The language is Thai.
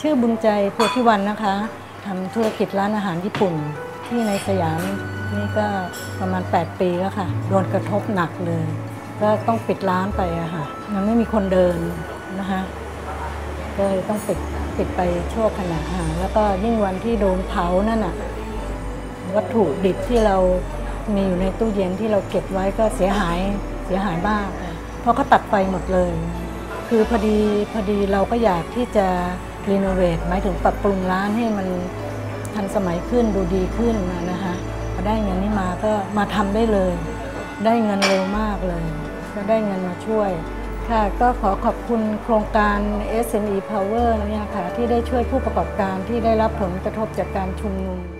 ชื่อบุญใจโพธิวันนะคะทำธุรกิจร้านอาหารญี่ปุ่นที่ในสยามนี่ก็ประมาณ 8 ปีแล้วค่ะ โดนกระทบหนักเลย ก็ต้องปิดร้านไปอะค่ะ มันไม่มีคนเดินนะคะก็เลยต้องปิดปิดไปชั่วขณะค่ะแล้วก็ยิ่งวันที่โดนเผานั่นอะวัตถุดิบที่เรามีอยู่ในตู้เย็นที่เราเก็บไว้ก็เสียหายเสียหายบ้างเพราะเขาตัดไฟหมดเลย คือพอดีพอดีเราก็อยากที่จะ รีโนเวทหมายถึงปรับปรุงร้านให้มันทันสมัยขึ้นดูดีขึ้นนะนะคะพอได้เงินนี้มาก็มาทำได้เลย ได้เงินเร็วมากเลย ก็ได้เงินมาช่วย ค่ะก็ขอขอบคุณโครงการ SME Power เนี่ยค่ะที่ได้ช่วยผู้ประกอบการที่ได้รับผลกระทบจากการชุมนุม